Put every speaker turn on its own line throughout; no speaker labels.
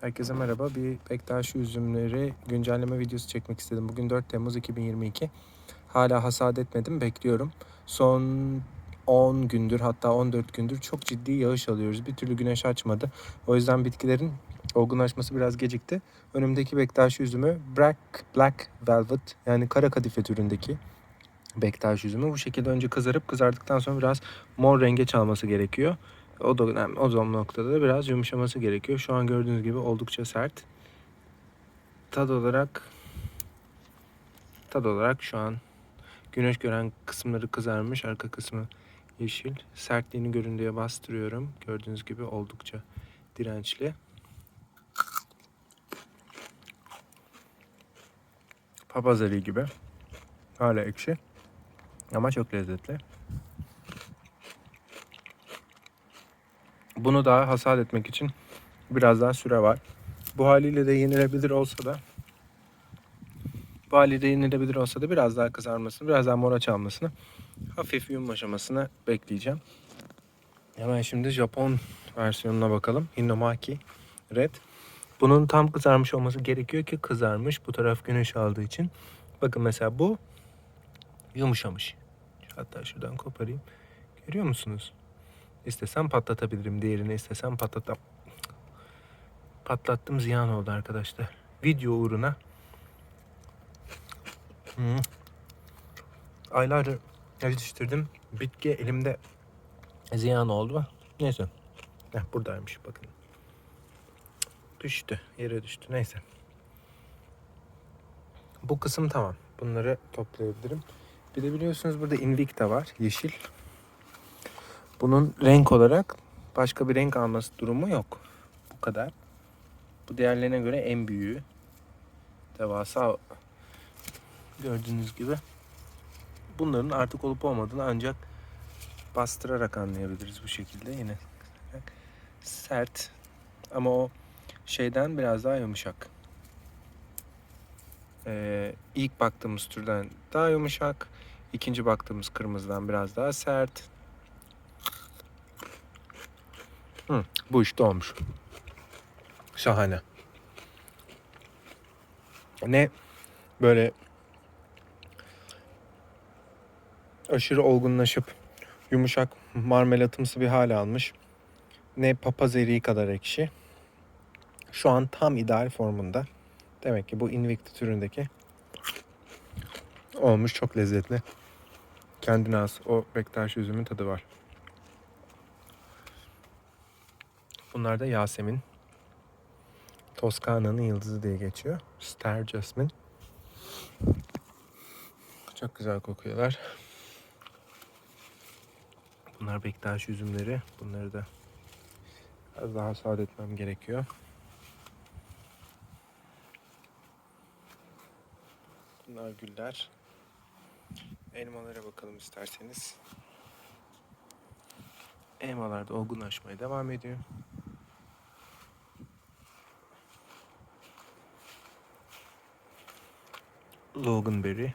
Herkese merhaba. Bir Bektaş üzümleri güncelleme videosu çekmek istedim. Bugün 4 Temmuz 2022. Hala hasat etmedim. Bekliyorum. Son 10 gündür hatta 14 gündür çok ciddi yağış alıyoruz. Bir türlü güneş açmadı. O yüzden bitkilerin olgunlaşması biraz gecikti. Önümdeki Bektaş üzümü Black, Black Velvet yani kara kadife türündeki Bektaş üzümü. Bu şekilde önce kızarıp kızardıktan sonra biraz mor renge çalması gerekiyor. O da. O zaman noktada da biraz yumuşaması gerekiyor. Şu an gördüğünüz gibi oldukça sert. Tad olarak tad olarak şu an güneş gören kısımları kızarmış, arka kısmı yeşil. Sertliğini göründüğe bastırıyorum. Gördüğünüz gibi oldukça dirençli. Papaz eriği gibi. Hala ekşi. Ama çok lezzetli. Bunu daha hasat etmek için biraz daha süre var. Bu haliyle de yenilebilir olsa da bu haliyle yenilebilir olsa da biraz daha kızarmasını, biraz daha mora çalmasını, hafif yumuşamasını bekleyeceğim. Hemen şimdi Japon versiyonuna bakalım. Hinomaki Red. Bunun tam kızarmış olması gerekiyor ki kızarmış. Bu taraf güneş aldığı için. Bakın mesela bu yumuşamış. Hatta şuradan koparayım. Görüyor musunuz? İstesem patlatabilirim. Diğerini istesem patlatam. Patlattım ziyan oldu arkadaşlar. Video uğruna. Hmm. Aylardır yetiştirdim. Bitki elimde ziyan oldu. Neyse. Heh, buradaymış bakın. Düştü. Yere düştü. Neyse. Bu kısım tamam. Bunları toplayabilirim. Bir de biliyorsunuz burada Invicta var. Yeşil. Bunun renk olarak başka bir renk alması durumu yok. Bu kadar. Bu diğerlerine göre en büyüğü. Devasa gördüğünüz gibi. Bunların artık olup olmadığını ancak bastırarak anlayabiliriz bu şekilde yine. Sert ama o şeyden biraz daha yumuşak. Ee, ilk baktığımız türden daha yumuşak. İkinci baktığımız kırmızıdan biraz daha sert. Hı, bu işte olmuş. Şahane. Ne böyle aşırı olgunlaşıp yumuşak marmelatımsı bir hale almış. Ne papaz eriği kadar ekşi. Şu an tam ideal formunda. Demek ki bu Invicta türündeki olmuş çok lezzetli. Kendine has o Bektaş üzümün tadı var. Bunlar da Yasemin. Toskana'nın yıldızı diye geçiyor. Star Jasmine. Çok güzel kokuyorlar. Bunlar Bektaş üzümleri. Bunları da biraz daha sade etmem gerekiyor. Bunlar güller. Elmalara bakalım isterseniz. Elmalar da olgunlaşmaya devam ediyor. Loganberry.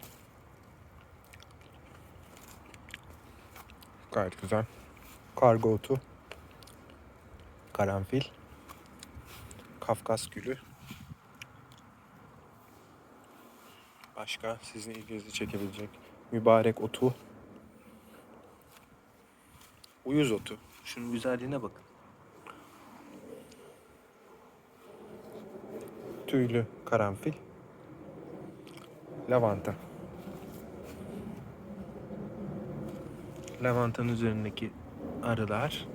Gayet güzel. Kargo otu. Karanfil. Kafkas gülü. Başka sizin ilginizi çekebilecek mübarek otu. Uyuz otu. Şunun güzelliğine bakın. Tüylü karanfil. Lavanta. Lavantanın üzerindeki arılar.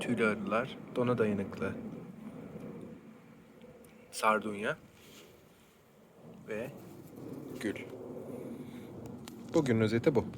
Tüylü arılar. Dona dayanıklı. Sardunya. Ve gül. Bugün özeti bu.